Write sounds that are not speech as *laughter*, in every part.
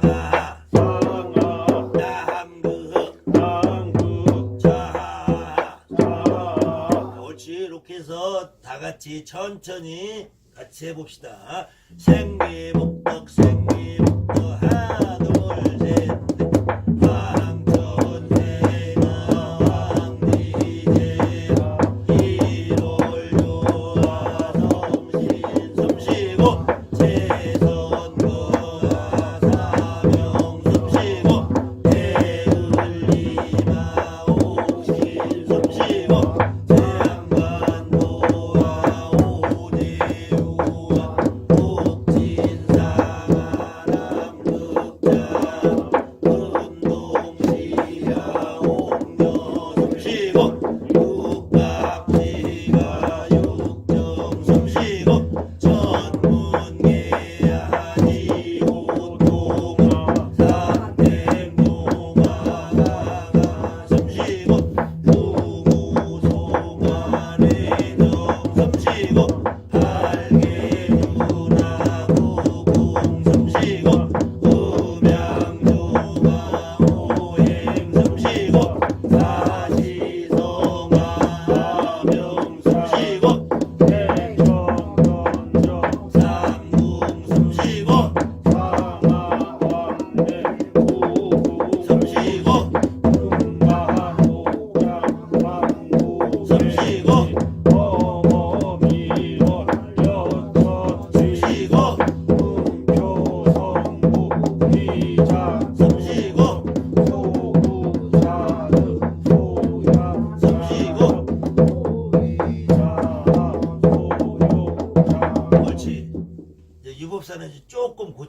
상하 상하 남극 남극 자하 자하 옳지 이렇게 해서 다 같이 천천히 같이 해봅시다. 생기복덕 생기복덕 하나 둘셋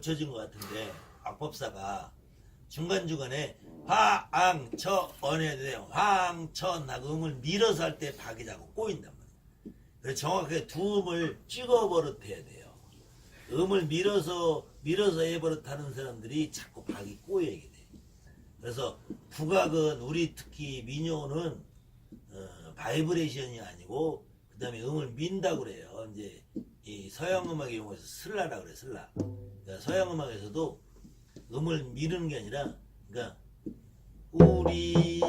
고쳐진 것 같은데 악법사가 중간 중간에 화앙처 언해야 돼요. 화앙처하고 음을 밀어서 할 때 박이 자꾸 꼬인단 말이에요. 그래서 정확하게 두 음을 찍어 버릇 해야 돼요. 음을 밀어서 밀어서 해 버릇 하는 사람들이 자꾸 박이 꼬이게 돼. 그래서 국악은 우리 특히 민요는 어, 바이브레이션이 아니고 그 다음에 음을 민다고 그래요. 이제 이 서양 음악의 용어에서 슬라라 그래 슬라. 그러니까 서양 음악에서도 음을 미루는 게 아니라 그러니까 우리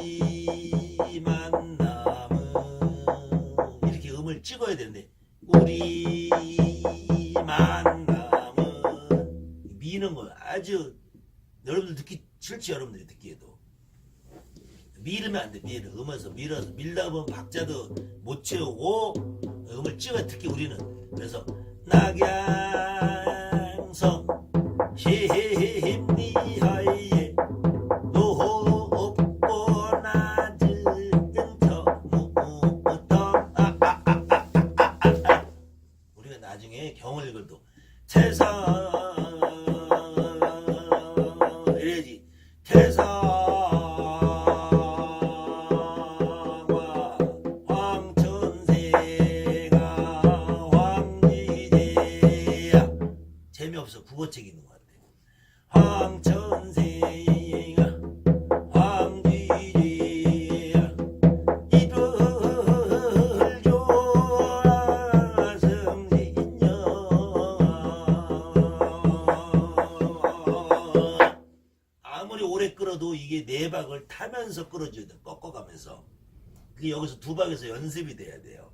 만남은 이렇게 음을 찍어야 되는데 우리 만남은 미는 거 아주 여러분들 듣기 싫지 여러분들이 듣기에도 밀으면 안 돼, 밀어. 음에서 밀어서 밀다 보면 박자도 못 채우고 음을 찍어 특히 우리는 그래서 낙양성 심리하에 타면서 끌어줘야 돼. 꺾어가면서. 그게 여기서 두 박에서 연습이 돼야 돼요.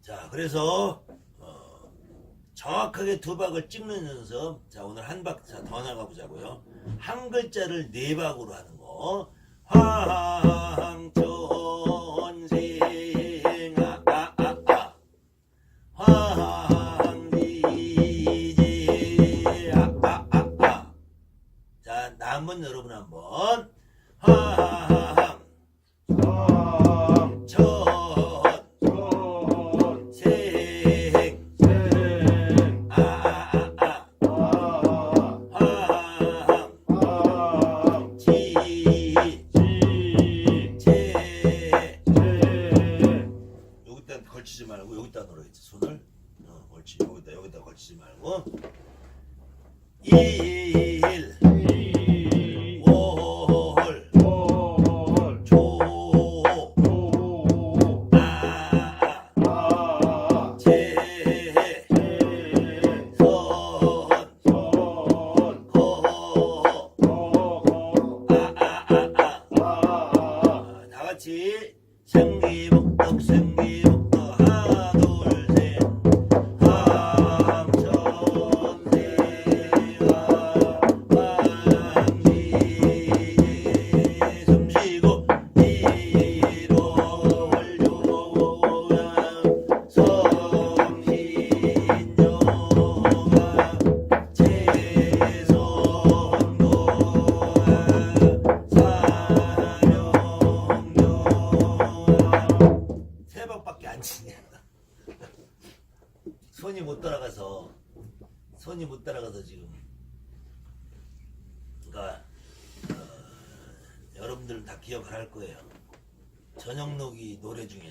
자 그래서 어, 정확하게 두 박을 찍는 연습. 자 오늘 한 박 자 더 나가보자고요. 한 글자를 네 박으로 하는 거. 황천생아 아, 아, 아. 황지제. 아, 아, 아, 아. 자, 나 한번 여러분 한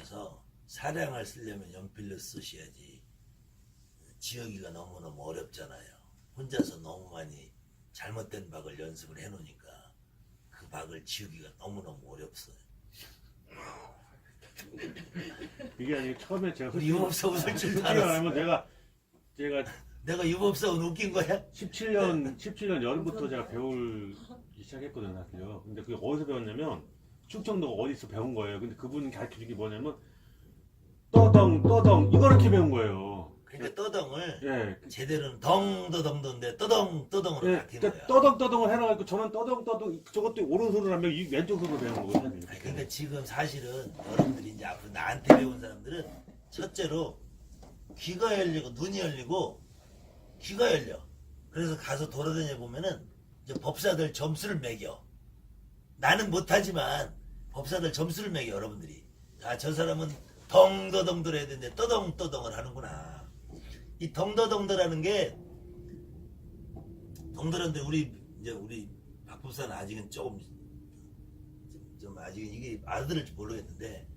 중에서 사랑을 쓰려면 연필로 쓰셔야지 지역이가 너무너무 어렵잖아요. 혼자서 너무 많이 잘못된 박을 연습을 해놓으니까 그 박을 지우기가 너무너무 어렵어요. 이게 아니고 처음에 제가 우리 유법사 웃을 줄도 솔직히 알았어. 말하면 제가 제가 내가 유법사ውን 웃긴 거야? 17년 17년 여름부터 제가 배우기 시작했거든요 학교. 근데 그게 어디서 배웠냐면 충청도 어디서 배운 거예요. 근데 그분 가르쳐 준 게 뭐냐면 떠덩 떠덩 이거 이렇게 배운 거예요. 그러니까 떠덩을 예. 제대로는 덩더덩던데 떠덩 떠덩으로 예, 바뀐 그러니까 거야. 떠덩 떠덩을 해놔가지고 저는 떠덩 떠덩 저것도 오른손으로 하면 이 왼쪽 손으로 배운 거거든요. 아니, 그러니까 지금 사실은 여러분들이 이제 앞으로 나한테 배운 사람들은 첫째로 귀가 열리고 눈이 열리고 귀가 열려. 그래서 가서 돌아다녀 보면은 이제 법사들 점수를 매겨. 나는 못하지만 법사들 점수를 매겨 여러분들이. 아 저 사람은 덩더덩들 해야 되는데 떠덩떠덩을 하는구나. 이 덩더덩더라는 게 덩더런데 우리 이제 우리 박 법사는 아직은 조금 좀, 좀 아직 이게 알아들을지 모르겠는데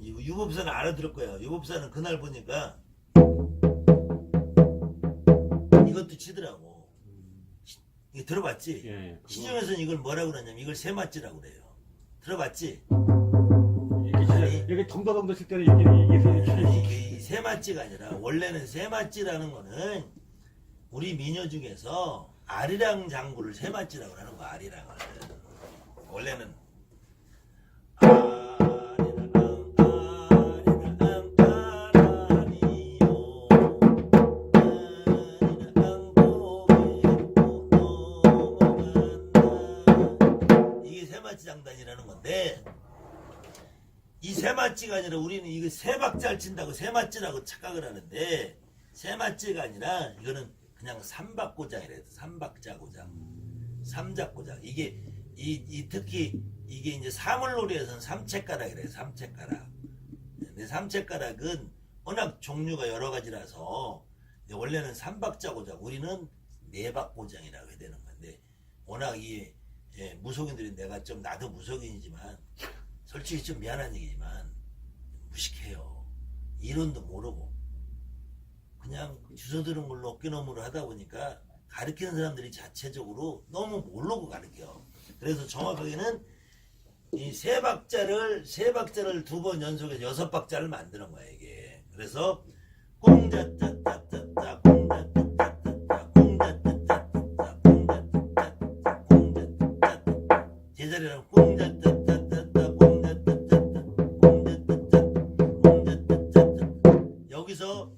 이 유법사는 알아들을 거예요. 유법사는 그날 보니까 이것도 치더라고. 이거 들어봤지? 예, 예. 시중에서는 이걸 뭐라고 그러냐면 이걸 세맛지라고 그래요. 들어봤지? 이게 진짜 아니. 이게 덩더덩더 칠 때는 이게 이게 아니, 이게 이게 이 세맛지가 아니라 원래는 세맛지라는 거는 우리 미녀 중에서 아리랑 장구를 세맛지라고 하는 거야 아리랑을 원래는 세맛지 장단이라는 건데 이 세맛지가 아니라 우리는 이거 세박자를 친다고 세맛지라고 착각을 하는데 세맛지가 아니라 이거는 그냥 삼박고장이래요. 삼박자고장. 삼작고장. 이게 이, 이 특히 이게 이제 사물놀이에서는 삼채가락이래요. 삼채가락. 근데 삼채가락은 워낙 종류가 여러 가지라서 원래는 삼박자고장. 우리는 네박고장이라고 해야 되는 건데 워낙 이 예, 무속인들이 내가 좀 나도 무속인이지만 솔직히 좀 미안한 얘기지만 무식해요. 이론도 모르고 그냥 주워 들은 걸로 어깨너머로 하다 보니까 가르치는 사람들이 자체적으로 너무 모르고 가르쳐. 그래서 정확하게는 이 세 박자를 세 박자를 두 번 연속해서 여섯 박자를 만드는 거야 이게. 그래서 꽁자짜짜짜짜 여기서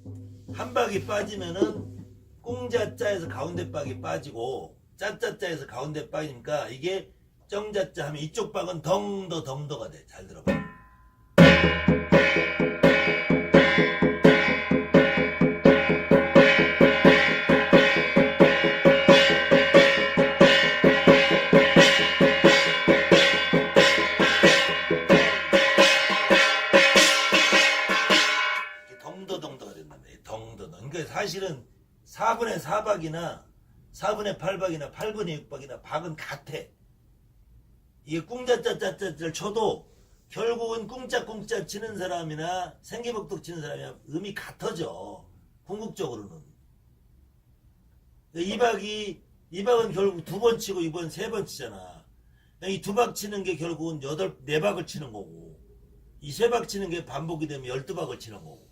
한 박이 빠지면은 꽁자짜에서 가운데 박이 빠지고 짜짜짜에서 가운데 빠지니까 이게 정자짜 하면 이쪽 박은 덩더 덩더가 돼. 잘 들어봐. 4분의 4박이나 4분의 8박이나 8분의 6박이나 박은 같아. 이게 꿍짜짜짜짜를 쳐도 결국은 꿍짜꿍짜 치는 사람이나 생기복독 치는 사람이나 음이 같아져. 궁극적으로는. 이 박이 이 박은 결국 두 번 치고 이번 세 번 치잖아. 이 두 박 치는 게 결국은 여덟 네 박을 치는 거고 이 세 박 치는 게 반복이 되면 열두 박을 치는 거고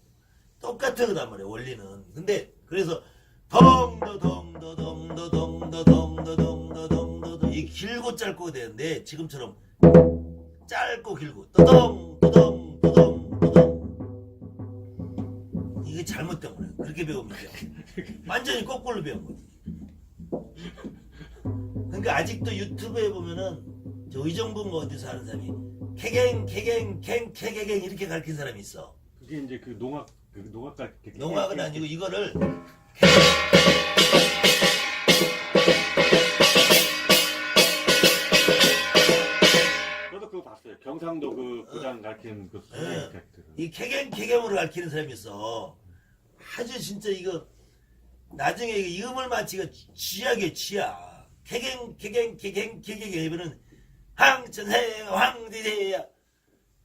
똑같은 거단 말이야 원리는. 근데 그래서 덩더 덩더 덩더 덩더 덩더 덩더 덩더 이 길고 짧고 되는데 지금처럼 짧고 길고 떠덩 이게 잘못된 거야. 그렇게 배우면 돼. 완전히 거꾸로 배운 거지. 그러니까 아직도 유튜브에 보면은 저 의정부인가 어디서 하는 사람이 캐갱 캐갱 캥 캐갱 이렇게 가르친 사람이 있어. 그게 이제 그 농악 그 농악가 농악은 아니고 이거를 저도 그거 봤어요. 경상도 그 부장 가르친 그 예. 선생님 그이 캐갱 캐갱으로 가르치는 사람이 있어. 아주 진짜 이거 나중에 이 음을 맞히가 쥐약이야 쥐야 개갱 개갱 개갱 개갱 해보는 황천세가 황디제야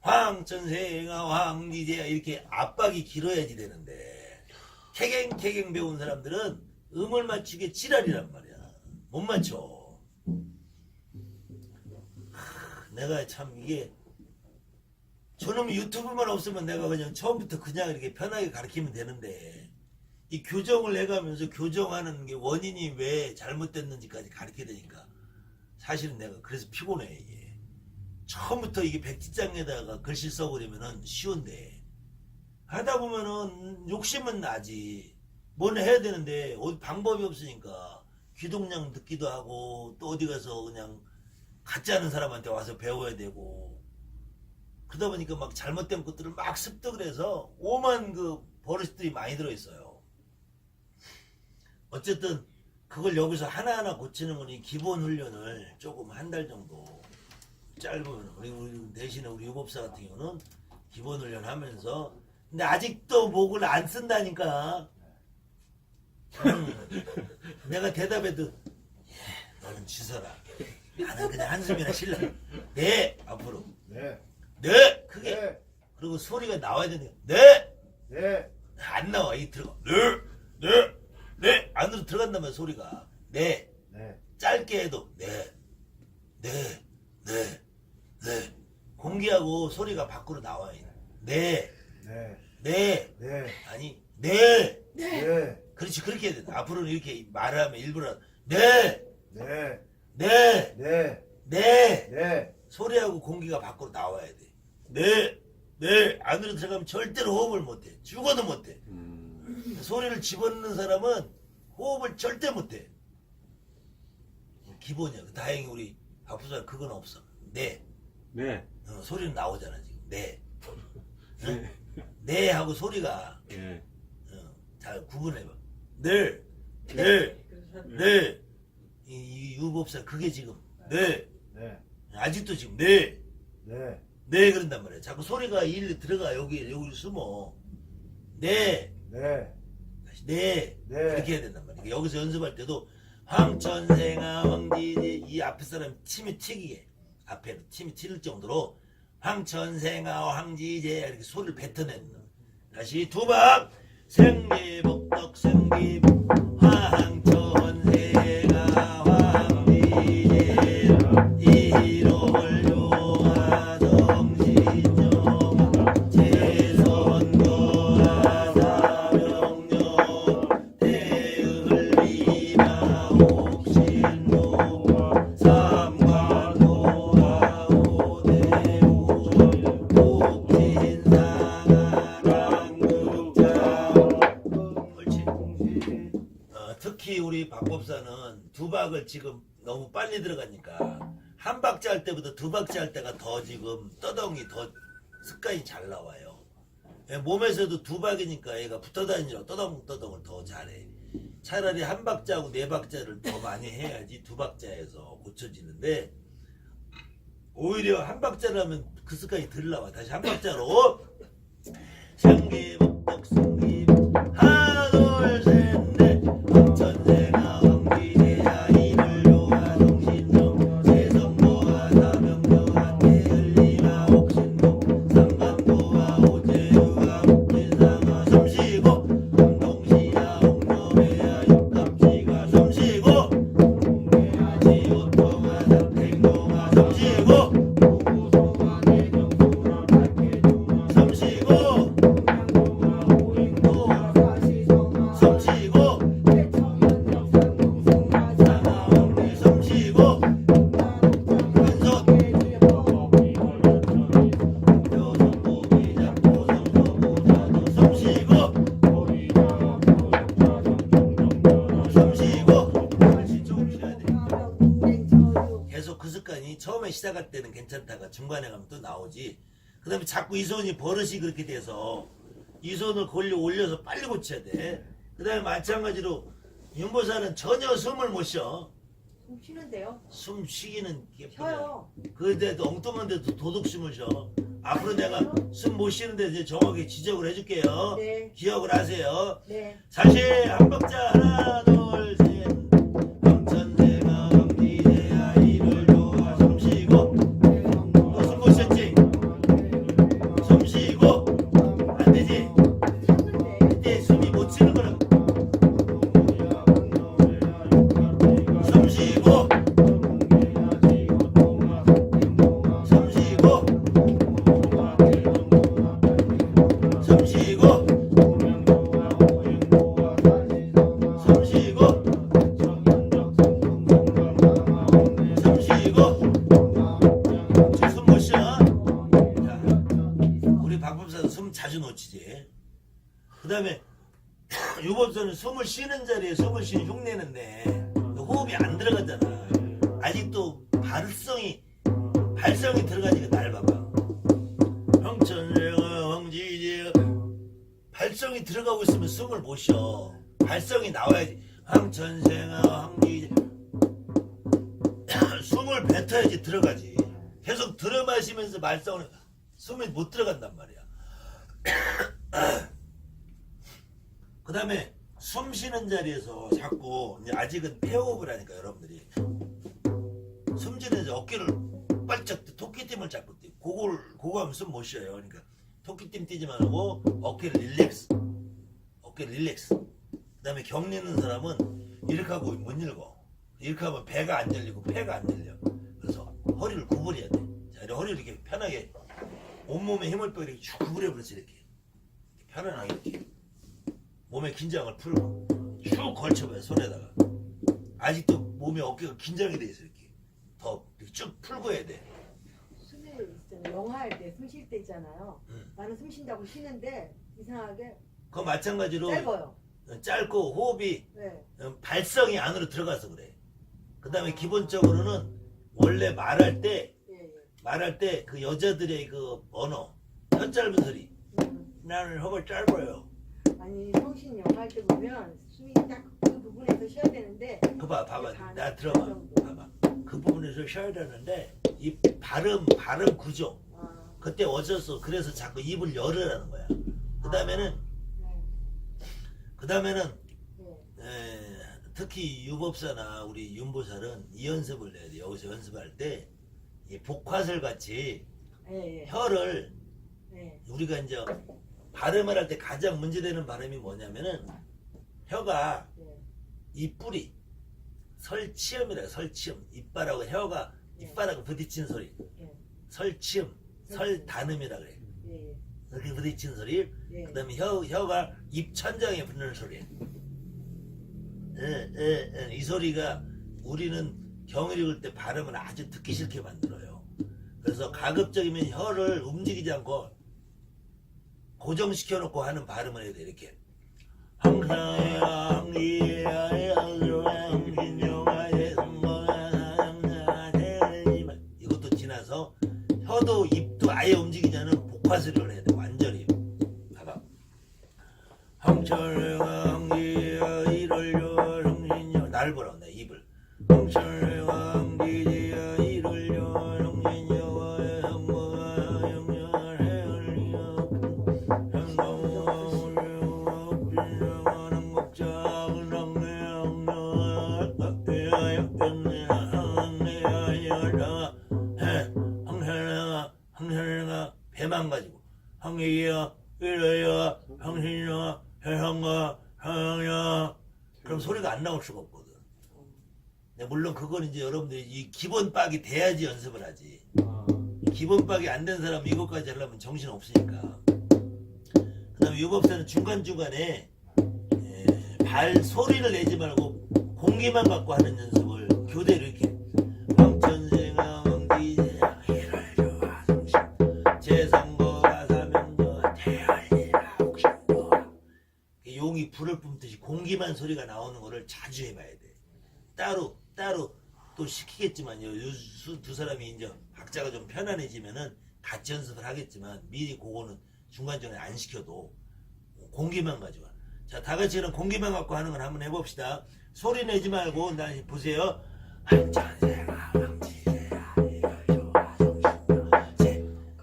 황천세가 황디제야. 이렇게 압박이 길어야지 되는데. 개갱 배운 사람들은 음을 맞추기 지랄이란 말이야. 못 맞춰. 하, 내가 참 이게 저놈 유튜브만 없으면 내가 그냥 처음부터 그냥 이렇게 편하게 가르치면 되는데 이 교정을 해가면서 교정하는 게 원인이 왜 잘못됐는지까지 가르쳐야 되니까 사실은 내가 그래서 피곤해 이게 처음부터 이게 백지장에다가 글씨 써버리면은 쉬운데. 하다 보면은 욕심은 나지. 뭘 해야 되는데. 어디 방법이 없으니까. 귀동냥 듣기도 하고 또 어디 가서 그냥 같지 않은 사람한테 와서 배워야 되고. 그러다 보니까 막 잘못된 것들을 막 습득을 해서 오만 그 버릇들이 많이 들어있어요. 어쨌든 그걸 여기서 하나하나 고치는 거니 기본 훈련을 조금 한 달 정도 짧으면 우리, 우리 대신에 우리 유법사 같은 경우는 기본 훈련 하면서 근데 아직도 목을 안 쓴다니까. 음, *laughs* 내가 대답해도 예, 너는 지서라. 나는 그냥 한숨이나 쉴라. 네 앞으로. 네, 네 크게. 네, 그리고 소리가 나와야 되는 네. 네, 안 나와 이 들어가. 네네네. 안으로 들어간다면 소리가. 네. 네, 짧게 해도 네. 네, 네, 네. 공기하고 소리가 밖으로 나와야 돼. 네, 네, 네, 네, 아니, 네. 네, 그렇지, 그렇게 해야 돼. 앞으로는 이렇게 말을 하면 일부러, 네, 네, 네, 네, 네. 네, 소리하고 공기가 밖으로 나와야 돼. 네, 네. 안으로 들어가면 절대로 호흡을 못 해. 죽어도 못 해. 음, 소리를 집어넣는 사람은 호흡을 절대 못 해. 기본이야. 다행히 우리 박부사 그건 없어. 네. 네. 어, 소리는 나오잖아 지금 네. 네. 네 하고 소리가 예. 어, 잘 구분해봐. 네, 네, 네. 이, 이 유법사 그게 지금 네. 네, 아직도 지금 네, 네, 네 그런단 말이야. 자꾸 소리가 일로 들어가 여기 여기 숨어. 네, 네, 다시 네, 네. 이렇게 해야 된단 말이야. 여기서 연습할 때도 황천생아 황지지 이 앞에 사람 침이 튀기게 앞에 침이 튀를 정도로 황천생아 황지제 이렇게 소리를 뱉어내는 거. 다시 두박 생기복덕 생기복 황천 지금 너무 빨리 들어가니까 한 박자 할 때보다 두 박자 할 때가 더 지금 떠덩이 더 습관이 잘 나와요. 예, 몸에서도 두 박이니까 얘가 붙어 다니느라 떠덩떠덩을 더 잘해. 차라리 한 박자하고 네 박자를 더 많이 해야지 두 박자에서 고쳐지는데 오히려 한 박자를 하면 그 습관이 덜 나와. 다시 한 박자로 생기복덕 생기복 하 시작할 때는 괜찮다가 중간에 가면 또 나오지. 그 다음에 자꾸 이 손이 버릇이 그렇게 돼서 이 손을 걸려 올려서 빨리 고쳐야 돼. 그 다음에 마찬가지로 윤보사는 전혀 숨을 못 쉬어. 숨 쉬는데요? 숨 쉬기는 쉬어요. 그데도 엉뚱한 데도 도둑 숨을 쉬어. 앞으로 내가 숨 못 쉬는데 이제 정확히 지적을 해줄게요. 네, 기억을 하세요. 네. 사실 한 박자 하나 둘 셋 아직은 폐호흡을 하니까 여러분들이 숨 쉬는데 어깨를 빨짝 뜨- 토끼띠을 잡고 뛰. 그걸 그거 하면 숨못 쉬어요. 그러니까 토끼띠 뛰지 말고 어깨를 릴렉스. 어깨 릴렉스. 그 다음에 경리 있는 사람은 이렇게 하고 못 읽어. 이렇게 하면 배가 안 열리고 폐가 안 열려. 그래서 허리를 구부려야 돼. 자, 이렇게 허리를 이렇게 편하게 온몸에 힘을 빼고 이렇게 쭉 구부려 이렇게. 이렇게 편안하게 이렇게. 몸의 긴장을 풀고 쭉 걸쳐봐요 손에다가. 아직도 몸에 어깨가 긴장이 돼 있어 이렇게. 더 이렇게 쭉 풀고 해야 돼. 숨이 있잖아요. 영화 할 때 숨 쉴 때 있잖아요. 음. 나는 숨 쉰다고 쉬는데 이상하게 그거 마찬가지로 짧아요. 짧고 호흡이 네. 어, 발성이 안으로 들어가서 그래. 그 다음에 기본적으로는 원래 말할 때 예, 예. 말할 때 그 여자들의 그 언어 혀 짧은 소리 음. 나는 혀가 짧아요. 아니 성신 영화 할 때 보면 숨이 딱 그 부분에서 쉬어야 되는데 그봐 봐봐 반, 나 들어봐. 봐봐 그 부분에서 쉬어야 되는데 이 발음 발음 구조 아, 그때 어쩔 그래서 자꾸 입을 열으라는 거야. 그 다음에는 네. 그 다음에는 네. 특히 유법사나 우리 윤보살은 이 연습을 해야 돼. 여기서 연습할 때 이 복화설 같이 예, 예. 혀를 네. 우리가 이제 발음을 할 때 가장 문제되는 발음이 뭐냐면은 혀가 네. 이 뿌리 설치음이라 설치음 이빨하고 혀가 네. 이빨하고 부딪히는 소리 네. 설치음. 설단음이라 그래. 이렇게 부딪히는 소리 예. 그다음에 혀 혀가 입 천장에 붙는 소리 에, 에, 에, 이 소리가 우리는 경을 읽을 때 발음을 아주 듣기 싫게 만들어요 그래서 가급적이면 혀를 움직이지 않고 고정시켜 놓고 하는 발음을 해야 돼 이렇게. 이것도 지나서 혀도 입도 아예 움직이지 않은 복화소리를 해야 돼 완전히. 봐봐. 날 보라고 내 입을 황신이야 해상가 상야 그럼 소리가 안 나올 수가 없거든. 근데 물론 그건 이제 여러분들이 이 기본 빡이 돼야지 연습을 하지. 아, 기본 빡이 안 된 사람 이것까지 하려면 정신 없으니까. 그 다음에 유법사는 중간 중간에 발 소리를 내지 말고 공기만 갖고 하는 연습을 교대로 불을 뿜듯이 공기만 소리가 나오는 거를 자주 해봐야 돼. 따로 따로 또 시키겠지만요. 요두 사람이 이제 박자가 좀 편안해지면은 같이 연습을 하겠지만 미리 그거는 중간중간에 안 시켜도 공기만 가지고. 자, 다 같이 그럼 공기만 갖고 하는 걸 한번 해봅시다. 소리 내지 말고 나 보세요.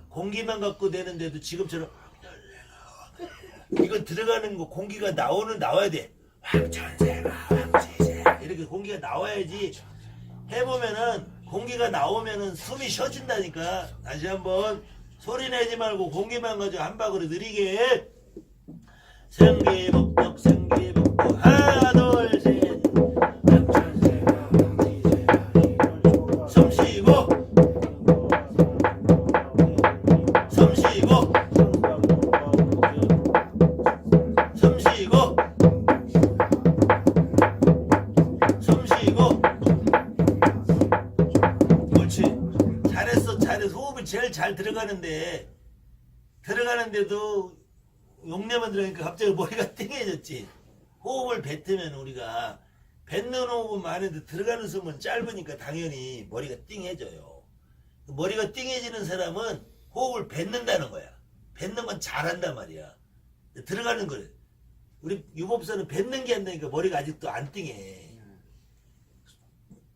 공기만 갖고 내는데도 지금처럼 이건 들어가는 거 공기가 나오는 나와야 돼. 황천세가 황지세 이렇게 공기가 나와야지 해보면은 공기가 나오면은 숨이 쉬어진다니까. 다시 한번 소리 내지 말고 공기만 가지고 한 방으로 느리게 생기복덕 생기복덕 하나 머리가 띵해졌지. 호흡을 뱉으면 우리가 뱉는 호흡은 많은데 들어가는 숨은 짧으니까 당연히 머리가 띵해져요. 머리가 띵해지는 사람은 호흡을 뱉는다는 거야. 뱉는 건 잘한단 말이야. 들어가는 거래 우리 유법사는 뱉는 게 안 되니까 머리가 아직도 안 띵해.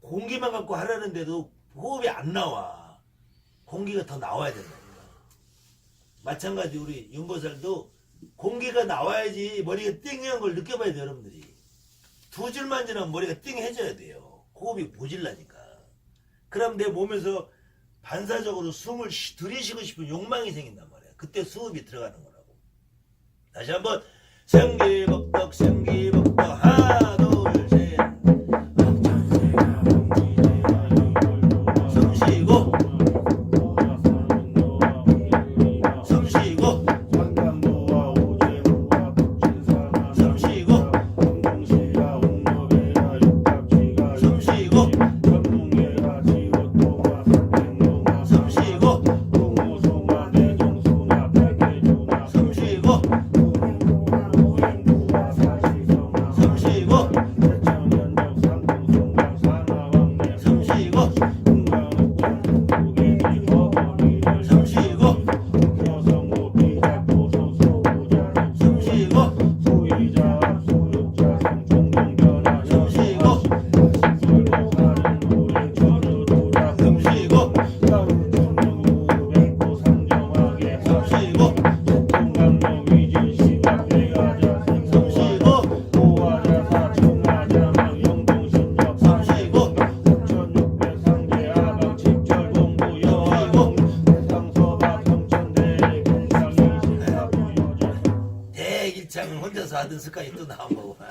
공기만 갖고 하라는데도 호흡이 안 나와. 공기가 더 나와야 된다 마찬가지 우리 윤보살도 공기가 나와야지 머리가 띵한 걸 느껴봐야 돼요 여러분들이. 두 줄만 지나면 머리가 띵해져야 돼요. 호흡이 모질라니까. 그럼 내 몸에서 반사적으로 숨을 쉬- 들이쉬고 싶은 욕망이 생긴단 말이야. 그때 수업이 들어가는 거라고. 다시 한번 생기복덕 생기복덕 하나 하던 습관이 또 나온 거고 *laughs*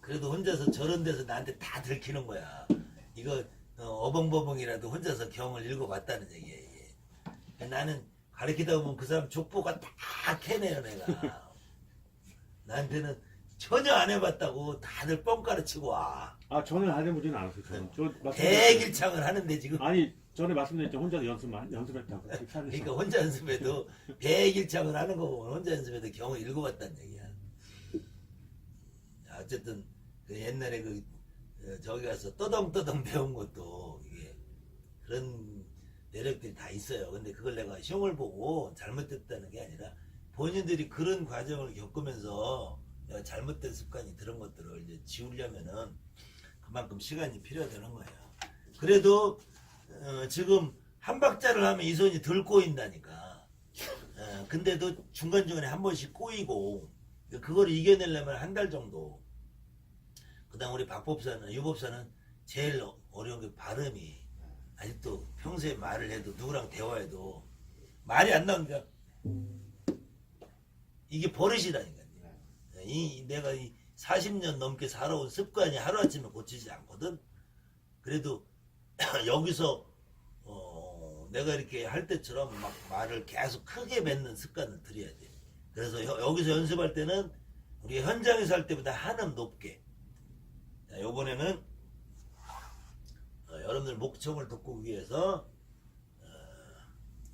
그래도 혼자서 저런 데서 나한테 다 들키는 거야. 이거 어, 벙버벙이라도 혼자서 경을 읽어봤다는 얘기야 이게. 나는 가르치다 보면 그 사람 족보가 다 캐내요 내가. 나한테는 전혀 안 해봤다고 다들 뻥 가르치고 와. 아 저는 안 해보지는 않았어요. 저는. 저 대길창을 하는데 지금. 아니 전에 말씀드렸죠 혼자 연습만 연습했다고. 그러니까 혼자 연습해도 백일창을 하는 거 보면 혼자 연습해도 경우 읽어봤다는 얘기야. 자, 어쨌든 그 옛날에 그 어, 저기 가서 떠덩떠덩 배운 것도 이게 그런 매력들이 다 있어요. 근데 그걸 내가 시험을 보고 잘못됐다는 게 아니라 본인들이 그런 과정을 겪으면서 내가 잘못된 습관이 들은 것들을 이제 지우려면은 그만큼 시간이 필요되는 거예요. 그래도 어, 지금 한 박자를 하면 이 손이 덜 꼬인다니까. 어, 근데도 중간중간에 한 번씩 꼬이고 그걸 이겨내려면 한 달 정도. 그다음 우리 박법사는 유법사는 제일 어- 어려운 게 발음이 아직도 평소에 말을 해도 누구랑 대화해도 말이 안 나오니까 이게 버릇이라니까. 이 내가 이 40년 넘게 살아온 습관이 하루아침에 고치지 않거든. 그래도 *coughs* 여기서 어, 내가 이렇게 할 때처럼 막 말을 계속 크게 맺는 습관을 들여야 돼. 그래서 여, 여기서 연습할 때는 우리 현장에서 할 때보다 한음 높게. 자, 요번에는 어, 여러분들 목청을 돋구기 위해서 어,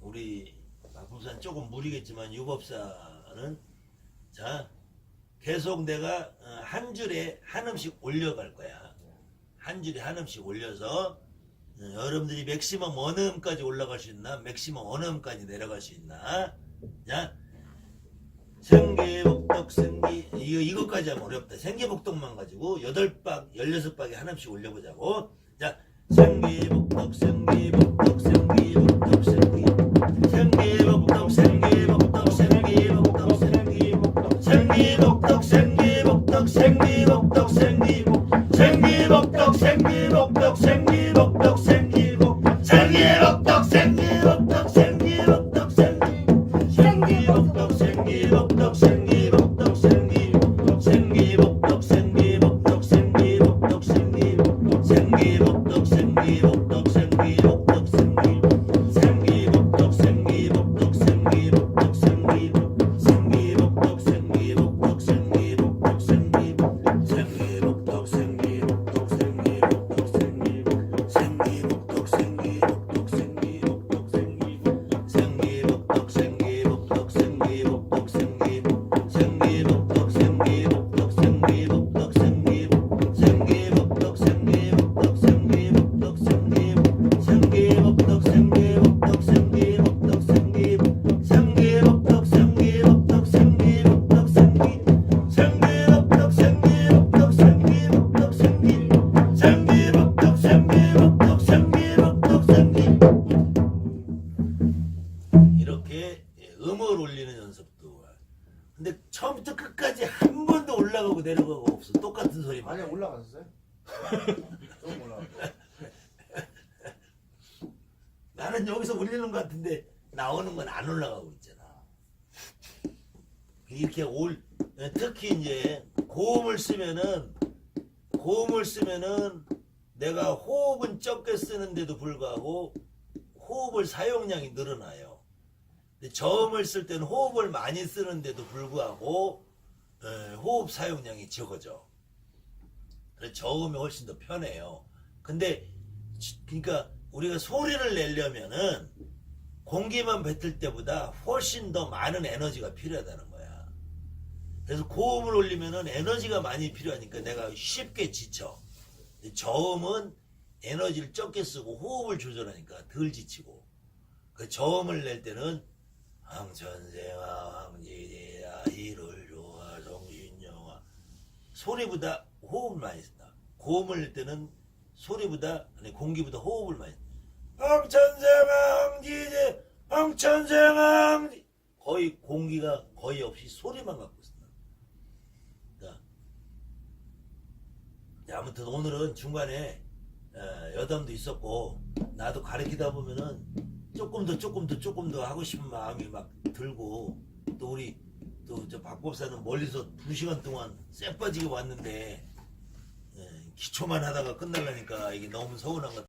우리 박품산 조금 무리겠지만 유법사는 자 계속 내가 어, 한 줄에 한 음씩 올려갈 거야. 한 줄에 한 음씩 올려서 어, 여러분들이 맥시멈 어느 음까지 올라갈 수 있나? 맥시멈 어느 음까지 내려갈 수 있나? 자, 생계 복덕 생기 이거 이것까지 하면 어렵다. 생계 복덕만 가지고 여덟 박 열여섯 박에 하나씩 올려보자고. 자, 생기복덕 생기복덕 생기복덕 생기 생기복덕 생기복덕 생기복덕 생기복덕 생기복덕 생기복덕 생기복덕 생기복 생기복덕 생기복덕 생기복덕 생기 똑 생기고 생일 없다 쓰면은 내가 호흡은 적게 쓰는데도 불구하고 호흡을 사용량이 늘어나요. 저음을 쓸 때는 호흡을 많이 쓰는데도 불구하고 에, 호흡 사용량이 적어져. 그래서 저음이 훨씬 더 편해요. 근데 지- 그러니까 우리가 소리를 내려면은 공기만 뱉을 때보다 훨씬 더 많은 에너지가 필요하다는 거야. 그래서 고음을 올리면은 에너지가 많이 필요하니까 내가 쉽게 지쳐. 저음은 에너지를 적게 쓰고 호흡을 조절하니까 덜 지치고. 그 저음을 낼 때는 황천생아 황지대야 이를 좋아 정신영아 소리보다 호흡을 많이 쓴다. 고음을 낼 때는 소리보다 아니 공기보다 호흡을 많이 쓴다. 황천생왕지제 황천생왕지 거의 공기가 거의 없이 소리만 갖고 있습니다. 자, 자, 아무튼 오늘은 중간에 어, 여담도 있었고 나도 가르치다 보면은 조금 더 조금 더 조금 더 하고 싶은 마음이 막 들고 또 우리 또 저 박법사는 멀리서 두 시간 동안 쎄 빠지게 왔는데 예, 기초만 하다가 끝날라니까 이게 너무 서운한 것